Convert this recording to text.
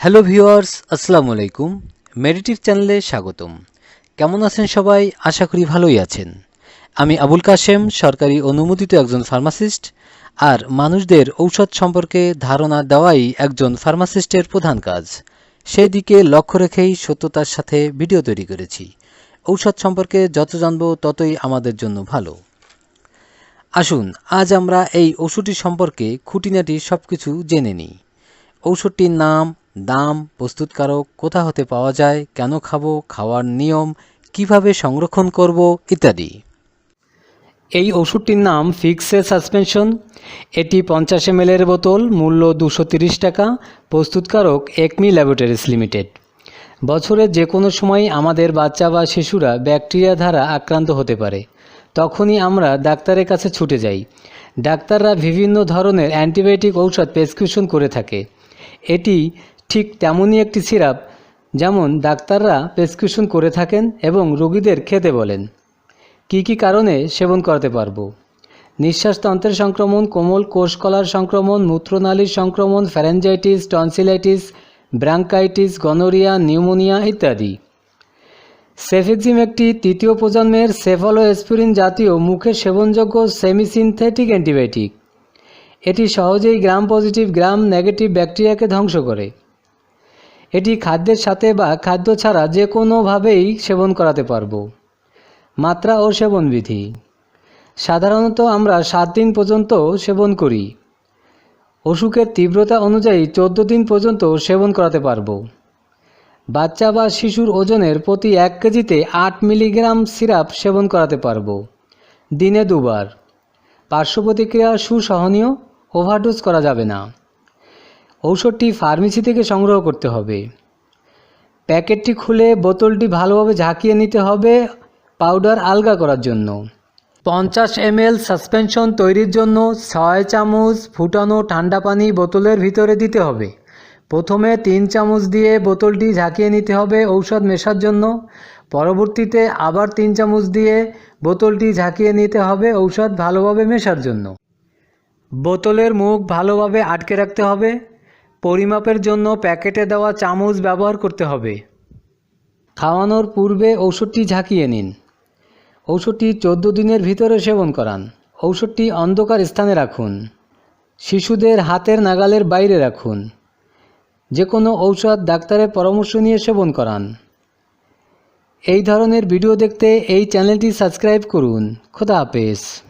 Hello viewers আসসালামু আলাইকুম। মেডিটিভ চ্যানেলে স্বাগতম। কেমন আছেন সবাই? আশা করি ভালোই আছেন। আমি আবুল কাশেম, সরকারি অনুমোদিত একজন ফার্মাসিস্ট আর মানুষদের ঔষধ সম্পর্কে ধারণা দেওয়াই একজন ফার্মাসিস্টের প্রধান কাজ। সেই দিকে লক্ষ্য রেখেই সত্যতার সাথে ভিডিও তৈরি করেছি। ঔষধ সম্পর্কে যত জানব, ততই আমাদের জন্য ভালো। আসুন, আজ আমরা এই ওষুধটি সম্পর্কে খুঁটিনাটি সব কিছু জেনে নিই। ঔষধটির নাম দাম, প্রস্তুতকারক, কোথা হতে পাওয়া যায়, কেন খাব, খাওয়ার নিয়ম, কীভাবে সংরক্ষণ করব, ইত্যাদি। এই ওষুধটির নাম ফিক্সে সাসপেনশন। এটি পঞ্চাশ এম এর বোতল, মূল্য দুশো টাকা, প্রস্তুতকারক একমি ল্যাবরেটরিজ লিমিটেড। বছরের যে কোনো সময় আমাদের বাচ্চা বা শিশুরা ব্যাকটেরিয়া দ্বারা আক্রান্ত হতে পারে। তখনই আমরা ডাক্তারের কাছে ছুটে যাই। ডাক্তাররা বিভিন্ন ধরনের অ্যান্টিবায়োটিক ঔষধ প্রেসক্রিপশন করে থাকে। এটি ঠিক তেমনই একটি সিরাপ, যেমন ডাক্তাররা প্রেসক্রিপশন করে থাকেন এবং রোগীদের খেতে বলেন। কি কি কারণে সেবন করতে পারব? নিঃশ্বাসতন্ত্রের সংক্রমণ, কোমল কোষকলার সংক্রমণ, মূত্রনালীর সংক্রমণ pharyngitis tonsillitis bronchitis gonorrhoea pneumonia ইত্যাদি। সেফেক্সিম একটি তৃতীয় প্রজন্মের সেফালোএসপিরিন জাতীয় মুখে সেবনযোগ্য সেমিসিনথেটিক অ্যান্টিবায়োটিক। এটি সহজেই গ্রাম পজিটিভ গ্রাম নেগেটিভ ব্যাকটেরিয়াকে ধ্বংস করে। এটি খাদ্যের সাথে বা খাদ্য ছাড়া যে কোনোভাবেই সেবন করাতে পারব। মাত্রা ও সেবনবিধি। সাধারণত আমরা সাত দিন পর্যন্ত সেবন করি। অসুখের তীব্রতা অনুযায়ী চোদ্দ দিন পর্যন্ত সেবন করাতে পারব। বাচ্চা বা শিশুর ওজনের প্রতি এক কেজিতে আট মিলিগ্রাম সিরাপ সেবন করাতে পারব। দিনে দুবার। পার্শ্ব প্রতিক্রিয়া সুসহনীয়, ওভারডোজ করা যাবে না। ঔষধটি ফার্মেসি থেকে সংগ্রহ করতে হবে। প্যাকেটটি খুলে বোতলটি ভালোভাবে ঝাঁকিয়ে নিতে হবে পাউডার আলগা করার জন্য। পঞ্চাশ এমএল সাসপেনশন তৈরির জন্য ছয় চামচ ফুটানো ঠান্ডা পানি বোতলের ভিতরে দিতে হবে। প্রথমে তিন চামচ দিয়ে বোতলটি ঝাঁকিয়ে নিতে হবে ঔষধ মেশার জন্য। পরবর্তীতে আবার তিন চামচ দিয়ে বোতলটি ঝাঁকিয়ে নিতে হবে ঔষধ ভালোভাবে মেশার জন্য। বোতলের মুখ ভালোভাবে আটকে রাখতে হবে। পরিমাপের জন্য প্যাকেটে দেওয়া চামচ ব্যবহার করতে হবে। খাওয়ানোর পূর্বে ঔষধটি ঝাঁকিয়ে নিন। ঔষধটি চোদ্দ দিনের ভিতরে সেবন করান। ঔষধটি অন্ধকার স্থানে রাখুন। শিশুদের হাতের নাগালের বাইরে রাখুন। যে কোনো ঔষধ ডাক্তারের পরামর্শ নিয়ে সেবন করান। এই ধরনের ভিডিও দেখতে এই চ্যানেলটি সাবস্ক্রাইব করুন। খোদা হাফেজ।